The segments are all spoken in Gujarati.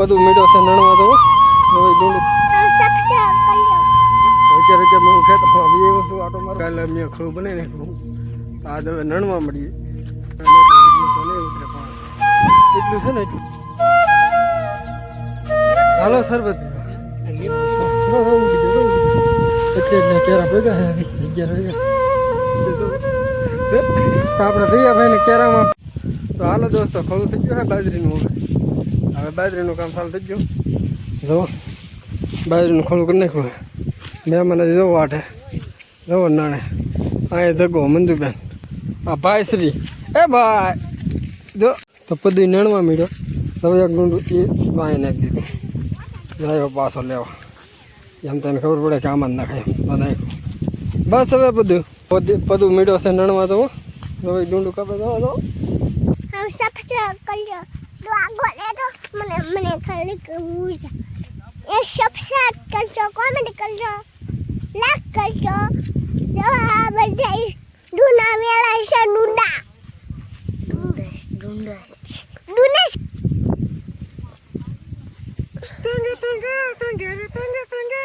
પદું મીડો છે, નણવા તો નવી ડુંડું અત્યારે કે હું ખેતરમાં બી વસ્તુ આટો મારો? કાલે મેં ખડું બનાવી નાખ્યું આજ હવે નણવા મળીએ. એટલું છે ને એટલું. હાલો, સરબત. એટલે કેરા ભેગા અગિયાર વાગ્યા આપણે થયા ભાઈ ને કેરામાં. તો હાલો દોસ્તો ખડું થઈ ગયું, હે, બાજરીનું હવે બાજરીનું કામ ચાલુ થઈ ગયું. જો બાજરીનું ખોલું કરી નાખ્યું મેં મને જો વાટે. જવો નાણે. અહીંયા જગો મંજુબેન. આ ભાઈ શ્રી. એ ભાઈ. જો તો પદી નણવા મીડ્યો. હવે એક ગુંડું એ વાંઈ નાખી દીધું. લાવ્યો પાછો લેવા. એમ તને ખબર પડે કે આમાં જ નાખાય તો બસ હવે બધું પદી પદું મીડ્યો છે નણવા તો હવે ડુંડું કાપે જવા દો મને મને ખાલી કરવું છે એ સબસ્ક્રાઇબ કરજો કોમેન્ટ કરજો લાઈક કરજો જો આ બધા ડુના મેળા છે ડુંડા ડુંડસ ડુંડસ ડુંડસ તંગે તંગે તંગે તંગે તંગે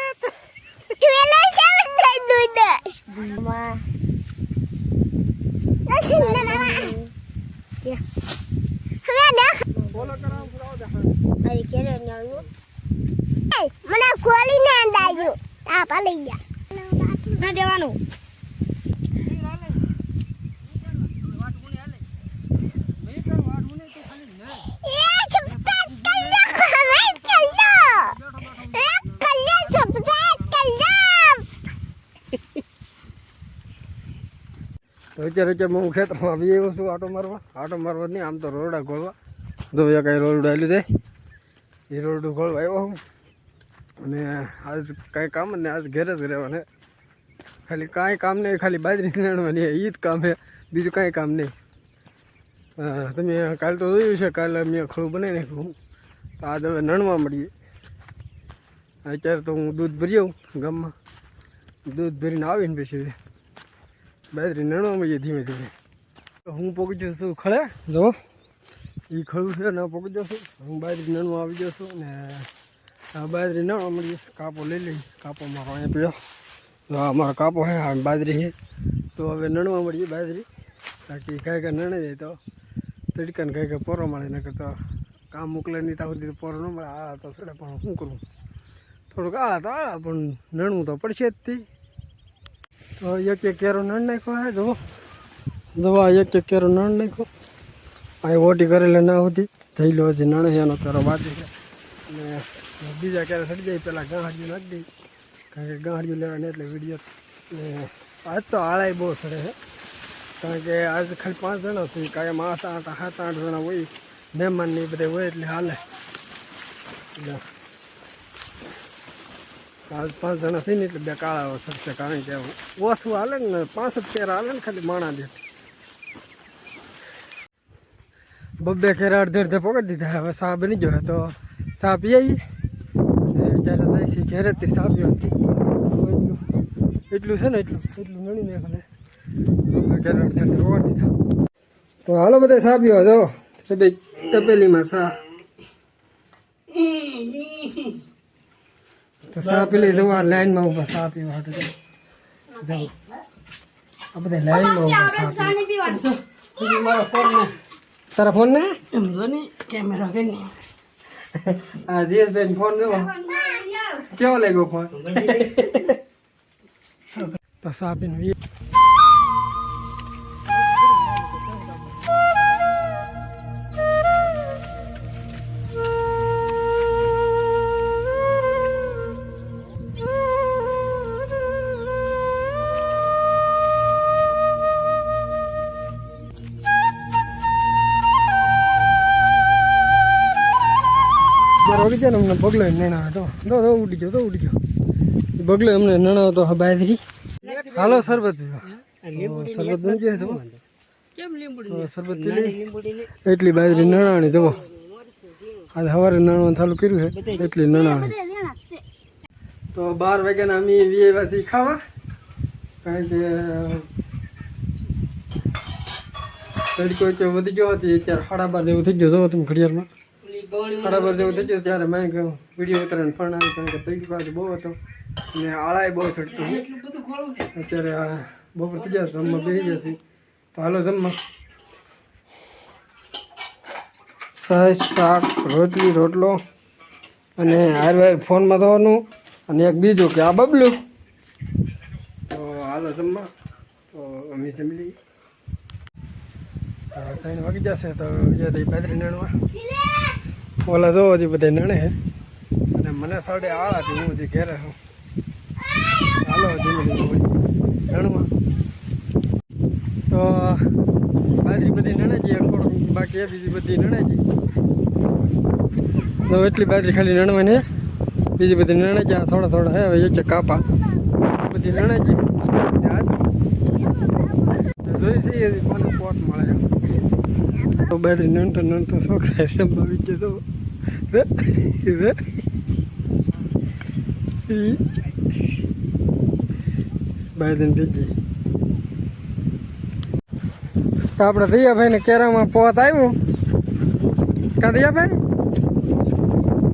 મેળા છે બધા ડુંડસમાં હવે દેખ ખોલી ને મને અંદાજો. આ પડી ગયા. ના દેવાનું. તો અત્યારે હું ખેતરમાં આવી આવ્યો છું આટો મારવા. આટો મારવા નહીં આમ તો રોડા ગોળવા. જો એ કાંઈ રોડ આવેલું છે. એ રોડ ગોળવા આવ્યો હું. અને આજ કાંઈ કામ જ નહીં, આજ ઘેર જ રહેવાને ખાલી કાંઈ કામ નહીં, ખાલી બાજરી નીણવાની એ જ કામ છે. બીજું કાંઈ કામ નહીં. તમે કાલ તો જોયું છે, કાલે મેં ખડું બનાવી નાખ્યું તો આજ હવે નણવા મળીએ અત્યારે તો હું દૂધ ભરી આવું ગામમાં. દૂધ ભરીને આવીને પછી બાજરી નણવા મળીએ ધીમે ધીમે. તો હું જઉં છું ખળે જો એ ખડું છે, ને પકડી જશું હું બાજરી નણવા આવી જશું ને, આ બાજરી નણવા મળીએ કાપો લઈ લઈ, કાપો મારો અહીંયા પીડ્યો તો આ મારો કાપો છે, આ બાજરી છે. તો હવે નણવા મળીએ બાજરી. બાકી કાંઈ કાંઈ નણે જાય તો તડકાને કાંઈ કાંઈ પોરો મળે ન તો કામ મોકલે નહીં ત્યાં સુધી પોરો ન મળે. આ તો છોડે, પણ શું કરું? થોડુંક આળા તો આળા, પણ નણવું તો પડશે જ તે. તો એક એક કેરો નણ નાખ્યો હે જુઓ. દવા એક એક કેરો નણ નાખ્યો. અહીં ઓટી કરેલી ના હોતી. થઈ લો હજી નણ એનો કેરો બાજુ છે. અને બીજા ક્યારે સડી જાય પહેલાં ગાંઠિયું નાખી દઈ. કારણ કે ગાંહડિયું લેવાની એટલે વીડિયો ને આજ તો આળાય બહુ સડે છે. કારણ કે આજ ખાલી પાંચ જણા છે કાયમ આઠ આઠ, સાત, આઠ જણા હોય, મહેમાન ને બધે હોય એટલે હાલે. આજ પાંચ જણા થઈને એટલે બે કાળા થશે કારણ કે ઓછું હાલે ને પાંચ જ કેરા હાલે ને ખાલી માણા દે બબ્બે કેરા અડધે અડધે પકડી દીધા. હવે સાપ બની ગયો. તો સાપ આવી. જ્યારે જાય છે ઘેરેથી સા પીવા હતી. એટલું છે ને એટલું? એટલું મળી ને ખાલે બબ્બે કેરા અડધે અડધે પકડી દીધા. તો હાલો બધા સાપ જો. તપેલીમાં સા તો સા પેલી દવા લાઈનમાં ઊભા સા પીવા હાટુ જાઓ. આ બધા લાઈનમાં ઊભા સા પીવા મારો ફોન ને તારા ફોન ને? એમ જો ને કેમેરા કે નહીં. આ જીએસભાઈ ફોન જો કેવો લાગ્યો ફોન તો સા ઉડી જાય ને અમને બગલો નણા તો. દો દો ઉડી ગયો તો ઉડી ગયો. બગલો અમને નણાવો તો બાયથી. હાલો શરબત શરબત બની જાય તો તો શરબત એટલી બાજરી નણાણી જો આજે સવારે નણવાનું ચાલુ કર્યું છે એટલી નણાણી તો બાર વાગ્યાના અમે વીએ વાસી ખાવા. કારણ કે તડકો વધી ગયો હતી અત્યારે સાડા બાર જેવું થઈ ગયો જો તમે ઘડિયાળમાં. સાડા બાર જેવું થઈ ગયું ત્યારે મેં કહ્યું વીડિયો ઉતારીને ફણ આવી કારણ કે તૈકી બાજુ બહુ હતો. અને આળાએ બહુ ચડતું અત્યારે આ બપોર થઈ જશે જમવા બેસી જશે તો હાલો જમવા. સાસ શાક રોટલી રોટલો અને હાર વાર ફોનમાં થવાનું અને એક બીજું કે આ બબલું. તો હાલો જમવા. તો અમે જમી લઈએ. ત્રણ વાગી જશે તો બીજા દઈ નણવા. ઓલા જોવો હજી બધા નણે હે. અને મને સાડે આળાથી હું હજી ઘેરે છું. હાલો, ધીમે નણવા તો, બાજરી બધી નણે થોડુંક બાકી એ બીજી બધી નણે છે. તો એટલી બાજરી ખાલી નણવાની હે. બીજી બધી નણે આ થોડા થોડા હે, હવે એ કાપા. બધી નણે છે. જોઈ છીએ કોને પોટ મળે તો નણતો નણતો છોકરા સંભાવી વિચે તો. રે રે ઈ? તો આપણે રિયાભાઈ ને કેરામાં પોત આવ્યું કાં રિયાભાઈ?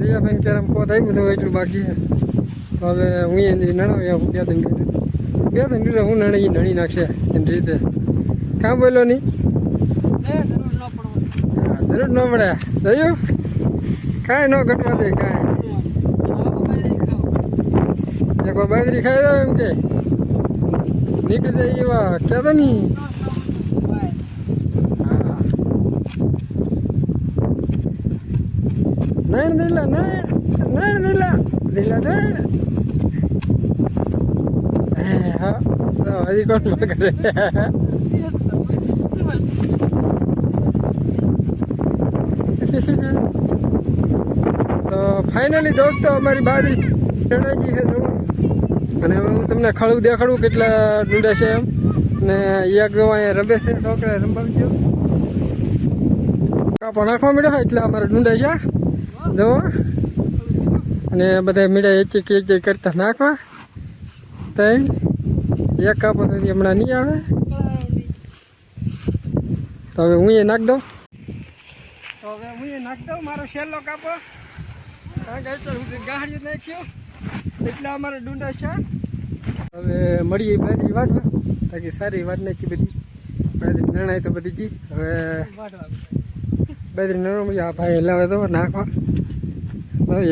રિયાભાઈ ને કેરામાં પોત આવ્યું તો એટલું બાકી હવે હું એની નણાવ્યા હું બે ત્રણ બે ત્રણ હું નણી નણી નાખશે એની રીતે. કાં બોલો નહીં? જરૂર ન મળે. જોયું? કાંઈ ન ઘટવા દે કાંઈ. એક બાજરી ખાઈ દો એમ કે. નીકળી જાય એવા. કહેતો નહીં હા. નયણ દિલા નયણ નયણ દિલા. દિલા નયણ હે, હા. હજી કોણ કરે તો ફાઇનલી દોસ્તો, અમારી બાજરી ચણાજી છે થોડું. અને હું તમને ખળું દેખાડું કેટલા ડૂડે છે એમ. ને એક અહીંયા રમે છે છોકરા રંબાવી ગયો પણ નાખવા મળ્યો એટલે અમારે ડુંડા છે જો. અને બધા મીડા એચ એક એચ કરતા નાખવા. ત્રણ. એક કાપો તો હમણાં નહીં આવે. તો હવે હું એ નાખ દઉં. હવે હું એ દઉં, મારો શેલો કાપો. ગાહડી નાખ્યો. એટલે અમારો ડુંડા છે. હવે મળીએ બાજરી વાટવા બાકી સારી વાત નાખી બધી. બાજરી નણાય તો બધી જી. હવે બાજરી નણો આ ભાઈ હલાવે તો નાખવા.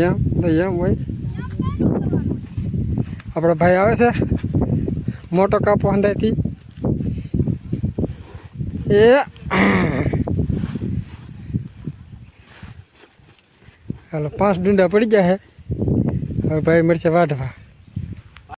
એમ તો એમ હોય. આપણો ભાઈ આવે છે. મોટો કાપો અંદાજથી એ હાલો પાંચ ડુંડા પડી જાય હવે ભાઈ મરચા વાઢવા.